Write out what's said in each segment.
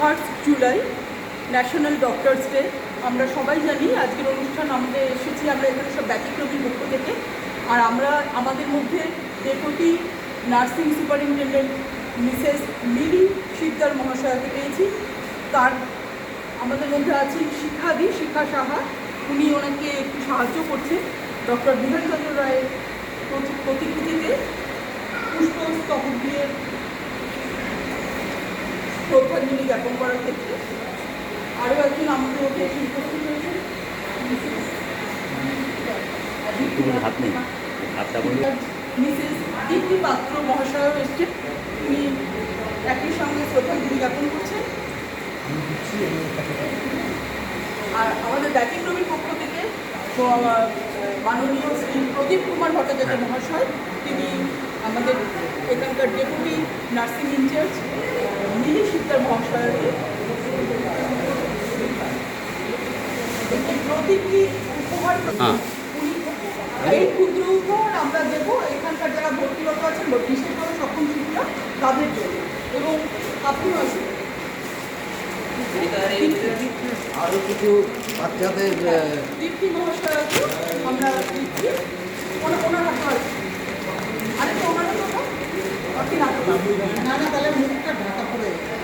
First July national doctors day আমরা সবাই জানি আজকের অনুষ্ঠান আমাদের এসেছি, আমরা এখানে সব ব্যতিক্রমী পক্ষ থেকে। আর আমরা, আমাদের মধ্যে deputy nursing superintendent Mrs Mili Sikdar মহাশয়াকে পেয়েছি। তার, আমাদের মধ্যে আছেন শিক্ষাদি শিক্ষা সাহা। উনি ওনাকে একটু সাহায্য করছেন। ডক্টর বিধানচন্দ্র রায়ের প্রতি- প্রতিকৃতিতে পুষ্পস্তবক দিয়ে শ্রদ্ধাঞ্জলি জ্ঞাপন করার ক্ষেত্রে। আরও একজন আমাদের ওকে উপস্থিত হয়েছেন মিসেস দীপ্তি পাত্র মহাশয় এসছেন। উনি একই সঙ্গে শ্রদ্ধাঞ্জলি জ্ঞাপন করছেন। আর আমাদের ব্যতিক্রমীর পক্ষ থেকে মাননীয় শ্রী প্রদীপ কুমার ভট্টাচার্য মহাশয় তিনি আমাদের এখানকার deputy nursing incharge. Mili Sikdar মহাশয়কে একটি প্রতীকী উপহার হ্যাঁ। এই ক্ষুদ্র উপহার আমরা দেবো এখানকার যারা ভর্তিরত আছেন বা বিশেষভাবে সক্ষম শিক্ষা তাদের জন্য এবং আপনিও আসুন আরও কিছু বাচ্চাদের আহ, দীপ্তি মহাশয়কে আমরা দিচ্ছি ওনার হাতে আছে আরেকটা ওনার হাতে দাও। আর কি রাখো?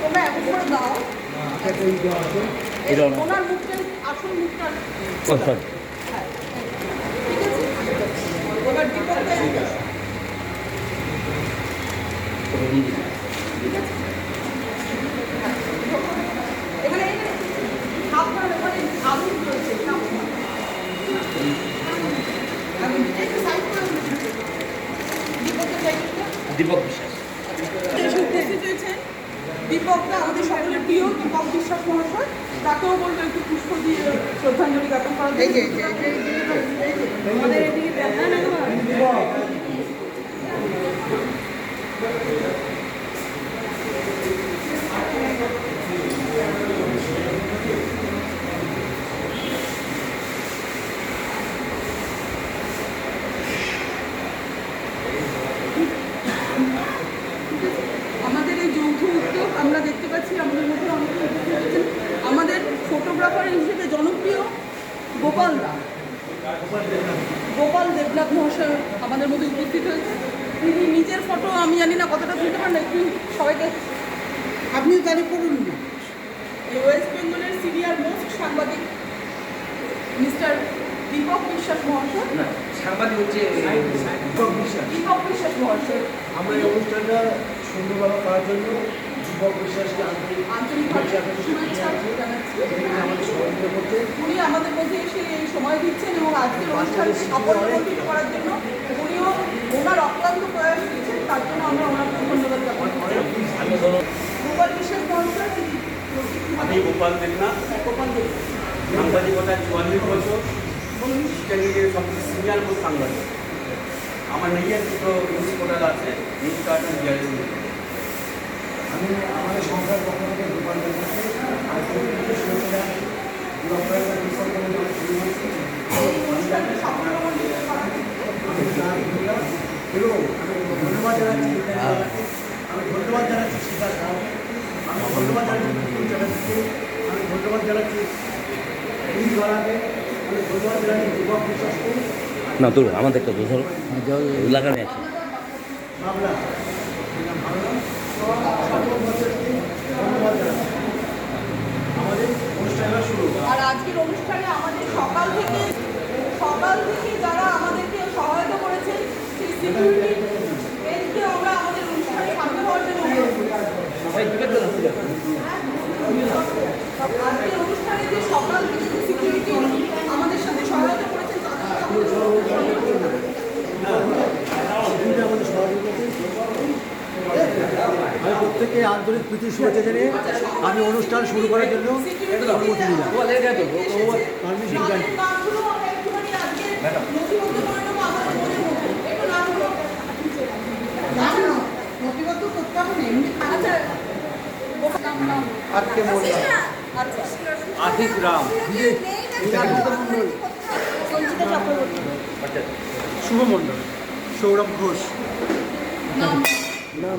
তোমরা করে দাও ওনার মুখটা আসল মুখটা ঠিক ঠিক আছে হ্যাঁ, এখানে এখানে সাবধান ওখানে আগুন চলছে সাবধান আগুন একটু সাইড করে দীপকের জায়গাটা দীপক বিশ্বাস এসে উপস্থিত হয়েছেন দীপকটা আমাদের সকলের প্রিয় বিশ্বাস মহাশয় তাকেও বলব একটু পুষ্প দিয়ে শ্রদ্ধাঞ্জলি জ্ঞাপন করা আমাদের এদিকে দেখা না আমাদের এই যৌথ উদ্যোগ আমরা দেখতে পাচ্ছি আমাদের মধ্যে অনেকে উপস্থিত হয়েছেন আমাদের ফটোগ্রাফার হিসেবে জনপ্রিয় গোপাল দা গোপাল দেবনাথ মহাশয় আমাদের মধ্যে উপস্থিত হয়েছে। তিনি নিজের ফটো আমি জানি না কতটা তুলতে পারেন একটু সবাইকে আপনি তারিখ করুন না। এই ওয়েস্ট বেঙ্গলের সিনিয়র মোস্ট সাংবাদিক মিস্টার দীপক বিশ্বাস মহাশয়। সাংবাদিক হচ্ছে দীপক বিশ্বাস দীপক বিশ্বাস মহাশয়। আমরা এই অনুষ্ঠানটা সুন্দরভাবে করার জন্য দীপক বিশ্বাসকে আন্তরিক উনি আমাদের মধ্যে এসে এই সময় দিচ্ছেন এবং আজকের অনুষ্ঠানকে সাফল্যমণ্ডিত করার জন্য উনিও ওনার অক্লান্ত প্রয়াস দিচ্ছেন। তার জন্য আমরা ওনাকে ধন্যবাদ জ্ঞাপন ধরো। গোপাল বিশ্বাস মহাশয় আমি গোপাল দেবনাথ। গোপাল দেব সাংবাদিকতা চুয়াল্লিশ বছর ক্যান্ডিডেট সবচেয়ে সিনিয়র সাংবাদিক। আমার নিজের দুটো নিউজ পোর্টাল আছে নিউজ কার্টন জিআরএস আমি আমাদের সংস্থার পক্ষ থেকে দোকান করতে আর আমি এবং আমি ধন্যবাদ জানাচ্ছি। আমি ধন্যবাদ জানাচ্ছি শিক্ষা সাহাকে আমি ধন্যবাদ জানাচ্ছি চ্যাটার্জিকে আমি ধন্যবাদ জানাচ্ছি এই গলাকে আমি ধন্যবাদ জানাচ্ছি যুবক বিশ্বাসকে না তোর আমাদের একটা ধরো লাগানো আছে আমাদের আর আজকের অনুষ্ঠানে আমাদের সকাল থেকে সকাল থেকে যারা আমাদেরকে সহায়তা করেছেন সেই সিকিউরিটি এদেরকে আমরা আমাদের অনুষ্ঠানে সামিল হওয়ার জন্য অনুরোধ করি। আজকের অনুষ্ঠানে যে সকাল থেকে যে সিকিউরিটি আমাদের সাথে সহায়তা করেছেন তাদেরকে আমাদের সম্মিলিত দিনটা আমাদের সহযোগিতা আমি প্রত্যেককে আজ আন্তরিক প্রীতি শুভেচ্ছা জানিয়ে আমি অনুষ্ঠান শুরু করার জন্য অনুমতি নিলাম। পারমিশন আজকে আচ্ছা আজকে মোল্লা আশিস রাম। শুভ মণ্ডল সৌরভ ঘোষ। নাম নাম।